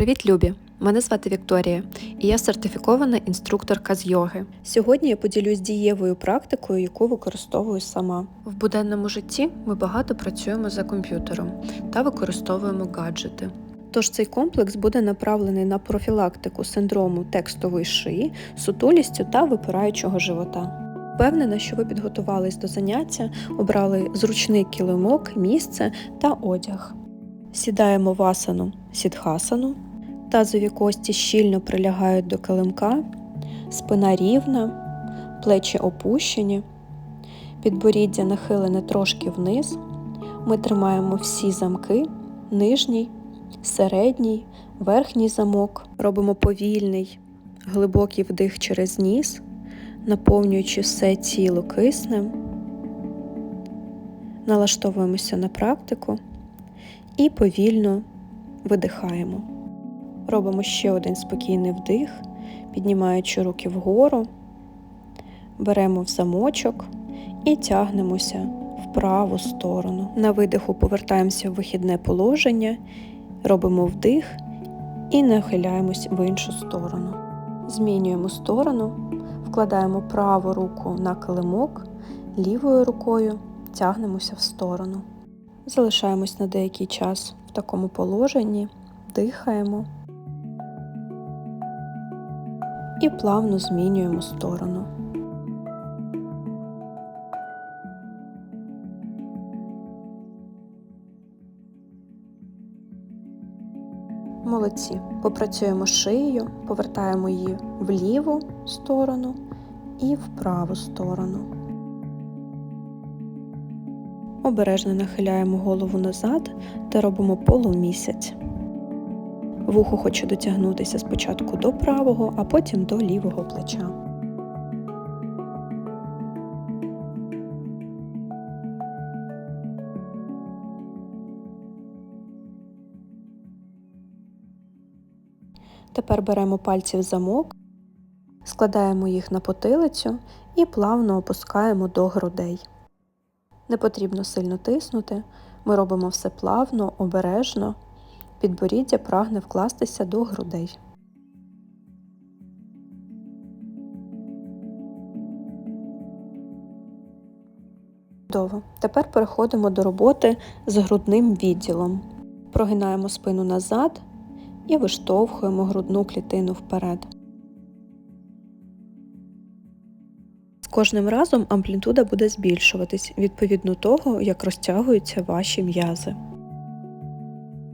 Привіт, Любі! Мене звати Вікторія, і я сертифікована інструкторка з йоги. Сьогодні я поділюсь дієвою практикою, яку використовую сама. В буденному житті ми багато працюємо за комп'ютером та використовуємо гаджети. Тож цей комплекс буде направлений на профілактику синдрому текстової шиї, сутулістю та випираючого живота. Впевнена, що ви підготувались до заняття, обрали зручний килимок, місце та одяг. Сідаємо в асану сідхасану, тазові кості щільно прилягають до килимка, спина рівна, плечі опущені, підборіддя нахилене трошки вниз. Ми тримаємо всі замки, нижній, середній, верхній замок. Робимо повільний, глибокий вдих через ніс, наповнюючи все тіло киснем. Налаштовуємося на практику і повільно видихаємо. Робимо ще один спокійний вдих, піднімаючи руки вгору, беремо в замочок і тягнемося в праву сторону. На видиху повертаємося в вихідне положення, робимо вдих і нахиляємось в іншу сторону. Змінюємо сторону, вкладаємо праву руку на килимок, лівою рукою тягнемося в сторону. Залишаємось на деякий час в такому положенні, дихаємо і плавно змінюємо сторону. Молодці. Попрацюємо шиєю, повертаємо її в ліву сторону і в праву сторону. Обережно нахиляємо голову назад та робимо полумісяць. Вухо хоче дотягнутися спочатку до правого, а потім до лівого плеча. Тепер беремо пальці в замок, складаємо їх на потилицю і плавно опускаємо до грудей. Не потрібно сильно тиснути, ми робимо все плавно, обережно, підборіддя прагне вкластися до грудей. Чудово. Тепер переходимо до роботи з грудним відділом. Прогинаємо спину назад і виштовхуємо грудну клітину вперед. кожним разом амплітуда буде збільшуватись відповідно того, як розтягуються ваші м'язи.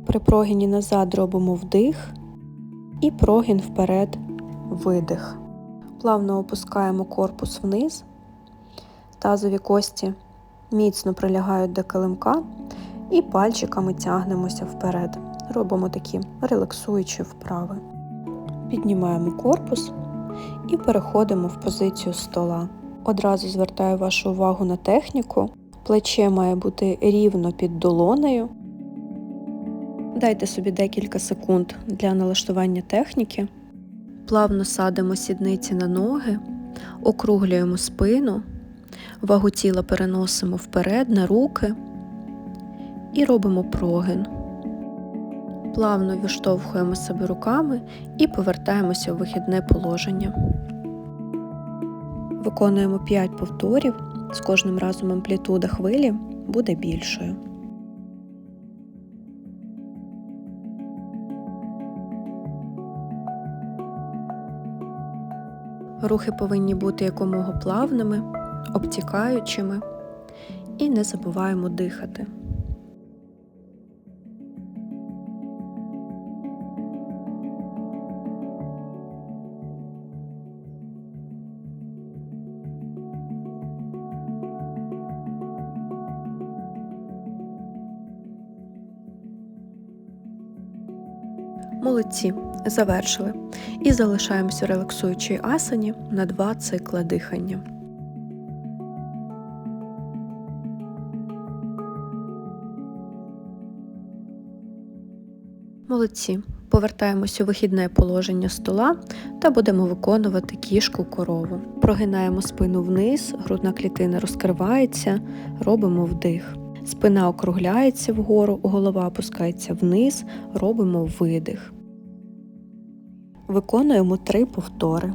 При прогині назад робимо вдих і прогін вперед видих. Плавно опускаємо корпус вниз, тазові кості міцно прилягають до килимка і пальчиками тягнемося вперед. Робимо такі релаксуючі вправи. Піднімаємо корпус і переходимо в позицію стола. Одразу звертаю вашу увагу на техніку. Плече має бути рівно під долонею. Дайте собі декілька секунд для налаштування техніки. Плавно садимо сідниці на ноги, округлюємо спину, вагу тіла переносимо вперед на руки і робимо прогин. Плавно виштовхуємо себе руками і повертаємося в вихідне положення. Виконуємо 5 повторів, з кожним разом амплітуда хвилі буде більшою. Рухи повинні бути якомога плавними, обтікаючими і не забуваємо дихати. Молодці, завершили. І залишаємося релаксуючій асані на два цикла дихання. Молодці. Повертаємося у вихідне положення стола та будемо виконувати кішку корову. Прогинаємо спину вниз, грудна клітина розкривається, робимо вдих. Спина округляється вгору, голова опускається вниз, робимо видих. Виконуємо три повтори.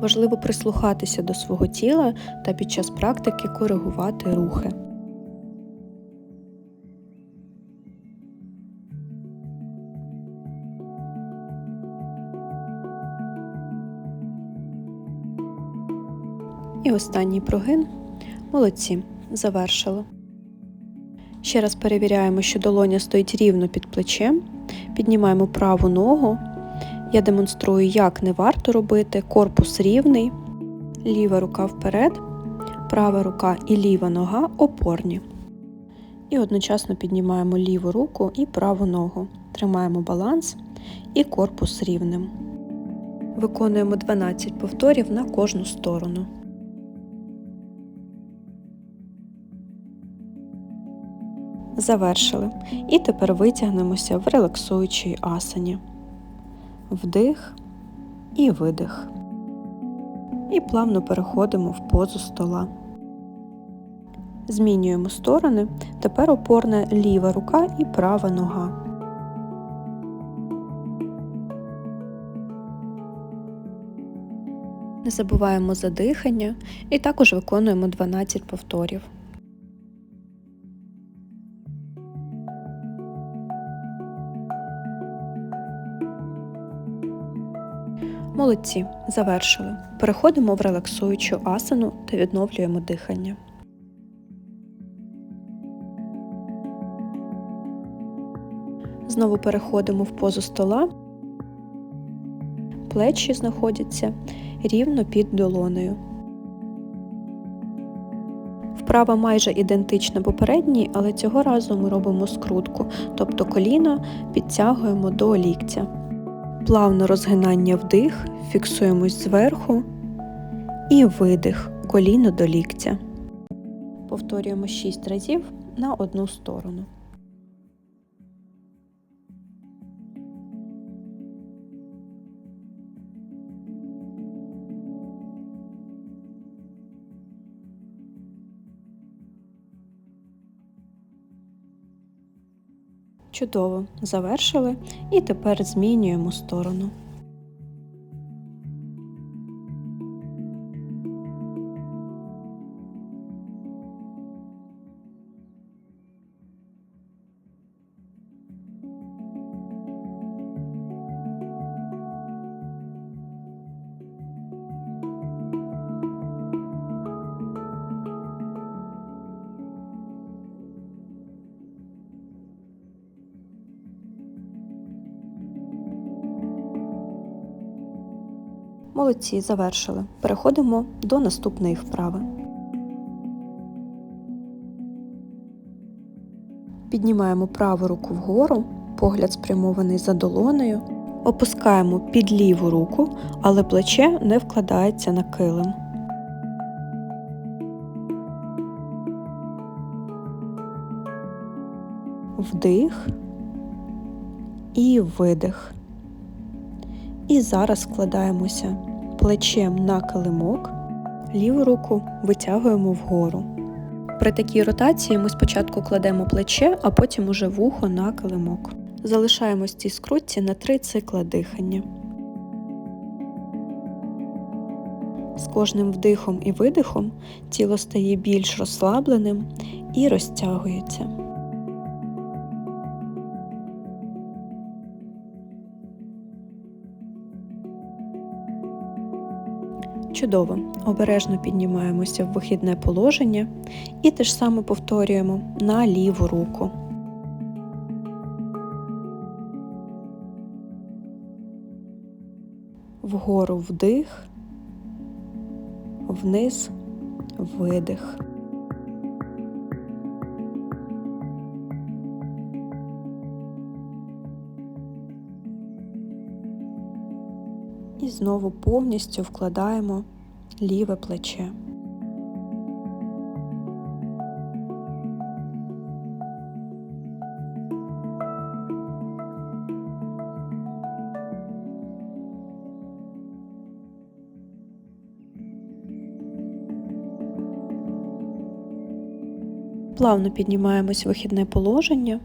Важливо прислухатися до свого тіла та під час практики коригувати рухи. І останній прогин. Молодці. Завершили. Ще раз перевіряємо, що долоня стоїть рівно під плечем. Піднімаємо праву ногу. Я демонструю, як не варто робити. Корпус рівний, ліва рука вперед, права рука і ліва нога опорні. І одночасно піднімаємо ліву руку і праву ногу. Тримаємо баланс і корпус рівним. Виконуємо 12 повторів на кожну сторону. Завершили. І тепер витягнемося в релаксуючій асані. Вдих і видих. І плавно переходимо в позу стола. Змінюємо сторони. Тепер опорна ліва рука і права нога. Не забуваємо за дихання і також виконуємо 12 повторів. Молодці, завершили. Переходимо в релаксуючу асану та відновлюємо дихання. Знову переходимо в позу стола. Плечі знаходяться рівно під долонею. Вправа майже ідентична попередній, але цього разу ми робимо скрутку, тобто коліно підтягуємо до ліктя. Плавно розгинання вдих, фіксуємось зверху і видих коліно до ліктя. Повторюємо 6 разів на одну сторону. Чудово, завершили і тепер змінюємо сторону. Молодці, завершили. Переходимо до наступної вправи. Піднімаємо праву руку вгору, погляд спрямований за долонею. Опускаємо під ліву руку, але плече не вкладається на килим. Вдих і видих. І зараз складаємося плечем на килимок, ліву руку витягуємо вгору. При такій ротації ми спочатку кладемо плече, а потім уже вухо на килимок. Залишаємось цій скрутці на три цикла дихання. З кожним вдихом і видихом тіло стає більш розслабленим і розтягується. Чудово. Обережно піднімаємося в вихідне положення і те ж саме повторюємо на ліву руку. Вгору вдих, вниз видих. Знову повністю вкладаємо ліве плече. Плавно піднімаємось в вихідне положення.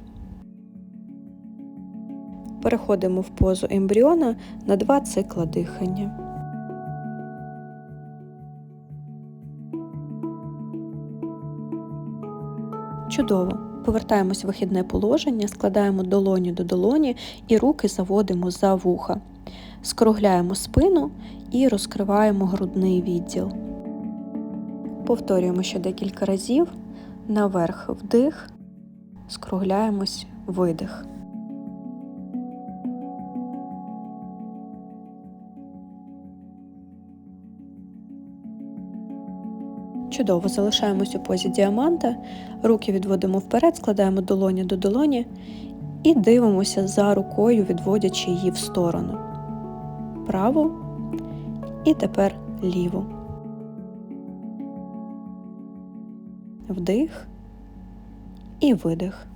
Переходимо в позу ембріона на два цикла дихання. Чудово! Повертаємось в вихідне положення, складаємо долоні до долоні і руки заводимо за вуха. Скругляємо спину і розкриваємо грудний відділ. Повторюємо ще декілька разів. Наверх вдих, скругляємось видих. Чудово, залишаємось у позі діаманта, руки відводимо вперед, складаємо долоні до долоні і дивимося за рукою, відводячи її в сторону. Праву і тепер ліву. Вдих і видих.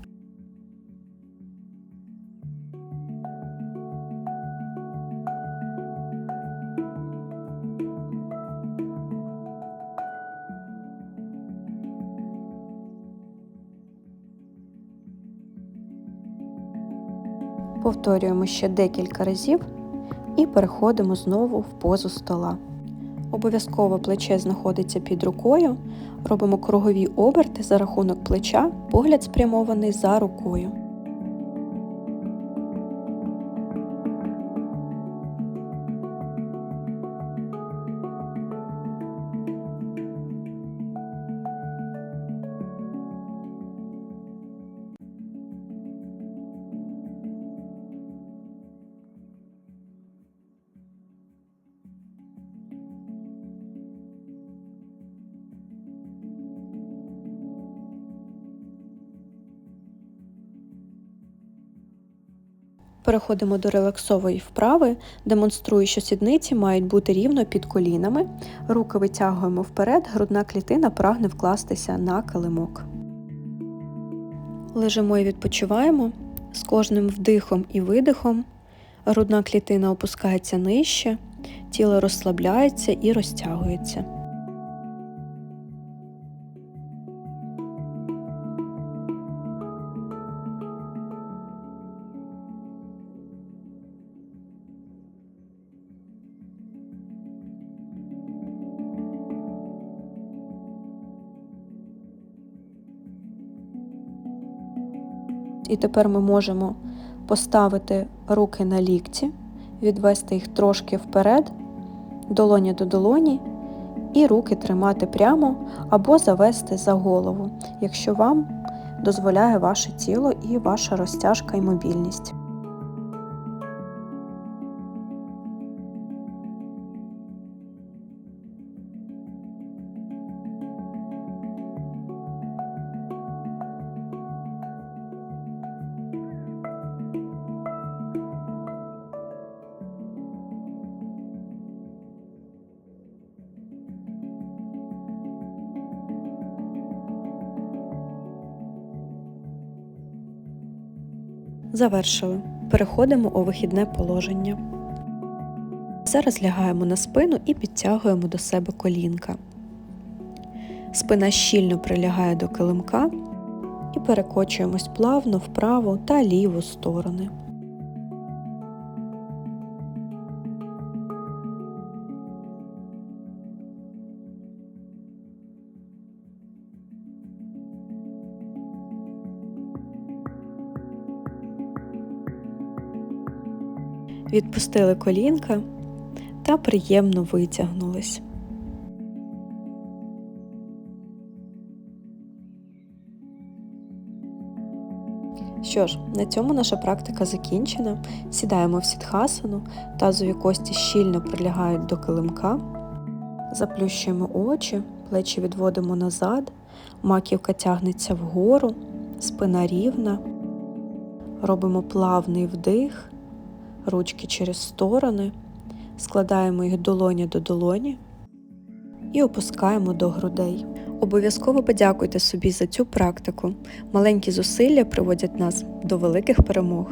Повторюємо ще декілька разів і переходимо знову в позу стола. Обов'язково плече знаходиться під рукою, робимо кругові оберти за рахунок плеча, погляд спрямований за рукою. Переходимо до релаксової вправи, демонструю, що сідниці мають бути рівно під колінами. Руки витягуємо вперед, грудна клітина прагне вкластися на килимок. Лежимо і відпочиваємо. З кожним вдихом і видихом грудна клітина опускається нижче, тіло розслабляється і розтягується. І тепер ми можемо поставити руки на лікті, відвести їх трошки вперед, долоні до долоні, і руки тримати прямо або завести за голову, якщо вам дозволяє ваше тіло і ваша розтяжка і мобільність. Завершили. Переходимо у вихідне положення. Зараз лягаємо на спину і підтягуємо до себе колінка. Спина щільно прилягає до килимка і перекочуємось плавно в праву та ліву сторони. Відпустили колінка та приємно витягнулись. Що ж, на цьому наша практика закінчена. Сідаємо в сітхасану, тазові кості щільно прилягають до килимка, заплющуємо очі, плечі відводимо назад, маківка тягнеться вгору, спина рівна, робимо плавний вдих ручки через сторони, складаємо їх долоні до долоні і опускаємо до грудей. Обов'язково подякуйте собі за цю практику. Маленькі зусилля приводять нас до великих перемог.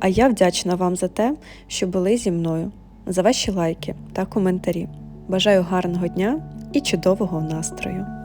А я вдячна вам за те, що були зі мною, за ваші лайки та коментарі. Бажаю гарного дня і чудового настрою!